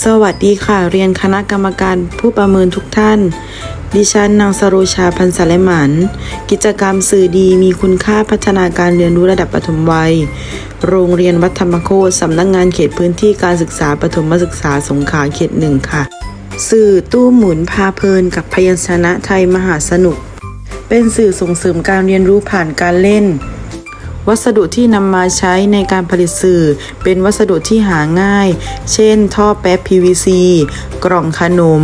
สวัสดีค่ะ เรียนคณะกรรมการผู้ประเมินทุกท่าน ดิฉันนางสโรชาพันธ์สาเลหมัน กิจกรรมสื่อดีมีคุณค่าพัฒนาการเรียนรู้ระดับปฐมวัย โรงเรียนวัดธรรมโคตสำนักงานเขตพื้นที่การศึกษาปฐมศึกษาสงขลาเขตหนึ่งค่ะ สื่อตู้หมุนพาเพลินกับพยัญชนะไทยมหาสนุก เป็นสื่อส่งเสริมการเรียนรู้ผ่านการเล่น วัสดุที่นำมาใช้ในการผลิตสื่อ เป็นวัสดุที่หาง่าย เช่น ท่อแป๊บ PVC กล่องขนม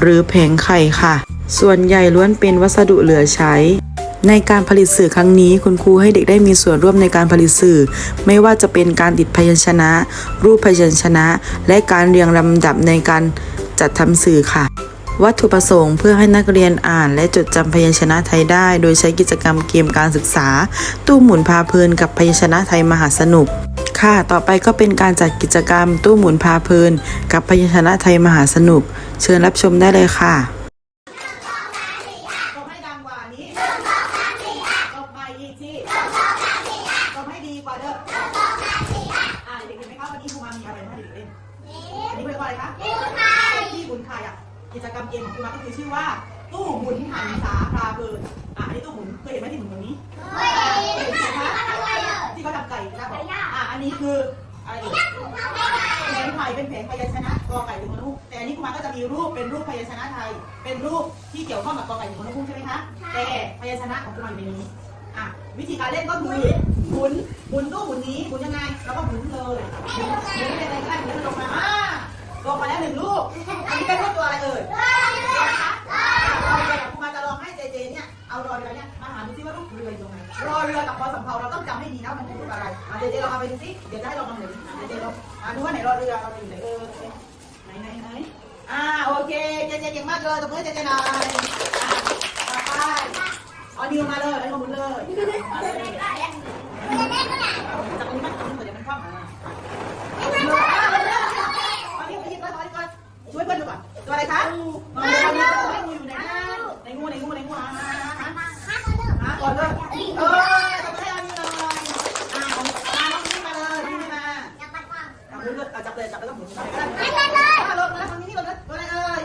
หรือแผงไข่ค่ะ ส่วนใหญ่ล้วนเป็นวัสดุเหลือใช้ในการผลิตสื่อครั้งนี้คุณครูให้เด็กได้มีส่วนร่วมในการผลิตสื่อ ไม่ว่าจะเป็นการติดพยัญชนะ รูปพยัญชนะ และการเรียงลำดับในการจัดทำสื่อค่ะ วัตถุประสงค์เพื่อให้นักเรียนอ่านและจดจำพยัญชนะไทยได้ โดยใช้กิจกรรมเกมการศึกษา ตู้หมุนพาเพลินกับพยัญชนะไทยมหาสนุกค่ะ ต่อไปก็เป็นการจัดกิจกรรมตู้หมุนพาเพลิน กับพยัญชนะไทยมหาสนุก เชิญรับชมได้เลยค่ะตบให้ดังกว่านี้ตบไปอีกทีตบให้ดีกว่าเดิมอ่าเด็กๆเห็นไหมครับวันนี้ครูมามีอะไรมาให้เด็กเล่นอันนี้เป็นอะไรคะที่บุญไข่อะ กิจกรรมเกมของครูมาก็คือชื่อว่า ตู้หมุนหันษาพาเพลินอ่าอันนี้ตู้หมุนเคยเห็นไหมที่หมุนตรงนี้เห็นไหมคะที่เขาทำไก่นะบอกอ่าอันนี้คืออะไรอีกแผงไทยเป็นแผงพยัญชนะกอไก่ถึงมนุษย์แต่อันนี้ครูมาก็จะมีรูปเป็นรูปพยัญชนะไทย เป็นรูปที่เกี่ยวข้องกับกอไก่ถึงมนุษย์ใช่ไหมคะแต่พยัญชนะของครูมาอยู่ในนี้อะวิธีการเล่นก็คือหมุนหมุนตู้หมุนนี้หมุนยังไงแล้วก็หมุนเลยหมุนหมุนเป็นอะไรก็ได้หมุนลงมา อ่าลงมาแล้วหนึ่งลูก อันนี้เป็นรูปตัวอะไรเอ่ยรอเรือครูมาจะลองให้เจเจเนี่ย เอารอเรือเนี่ยมาหาดูซิว่ารูปเรืออยู่ตรงไหน รอเรือกับพอสำเภาเราต้องจำให้ดีนะมันคือรูปอะไรอะเจเจลองเอาไปดูซิ เดี๋ยวจะให้ลองมาหมือนเจเจลองอะดูว่าไหนรอเรือเราอยู่ไหนเออไหนไหนไหนอ่าโอเค เจเจเก่งมากเลยตบมือเจเจหน่อยอะต่อไปเอานิวมาเลยให้ลงมือเลย จับตรงนี้มันตรงนี้เดี๋ยวมันคว่ำอะเอานิ้วไปหยิบเลยเอานิ้วก่อนช่วยเพื่อนดูก่อนตัวอะไรคะงูงูอยู่ไหนในงูในงูในงูหาหาหา หาก่อนเลยเออจับให้เอานิ้วเลยอ่าของมาน้องนี่มาเลยนี่มาจับมือเลยจับเลยจับแล้วก็หมุนไปก็ได้อ่าลงแล้วทางนี้ลงแล้วตัวอะไรเอ่ย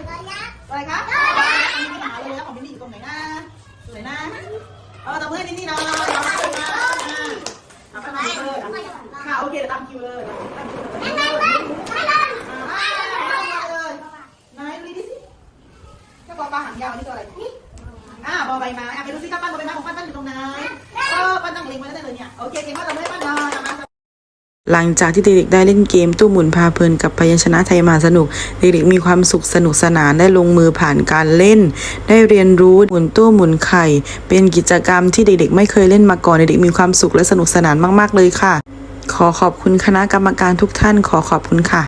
ตัวอะไรคะอันนี้หาเลยแล้วของมินนี่อยู่ตรงไหนนะตรงไหนนะเออจับมือให้มินนี่หน่อยเอาไปมาเอาไปมาเลยค่ะโอเคตามคิวเลยตามคิวเลยนายดูดิสิเจ้าปอปลาหางยาวนี่ตัวอะไร อ่าบอ ใบไม้อะไปดูสิครับปั้นบอใบไม้ของปั้นปั้นอยู่ตรงไหนเออปั้นตั้งเล็งไว้ได้เลยเนี่ย โอเคเก่งมากเลยปั้นเลยมาหลังจากที่เด็กๆได้เล่นเกมตู้หมุนพาเพลินกับพยัญชนะไทยมาสนุก เด็กๆมีความสุขสนุกสนานได้ลงมือผ่านการเล่น ได้เรียนรู้หมุนตู้หมุนไข่ เป็นกิจกรรมที่เด็กๆไม่เคยเล่นมาก่อนเด็กๆมีความสุขและสนุกสนานมากๆเลยค่ะ ขอขอบคุณคณะกรรมการทุกท่านขอขอบคุณค่ะ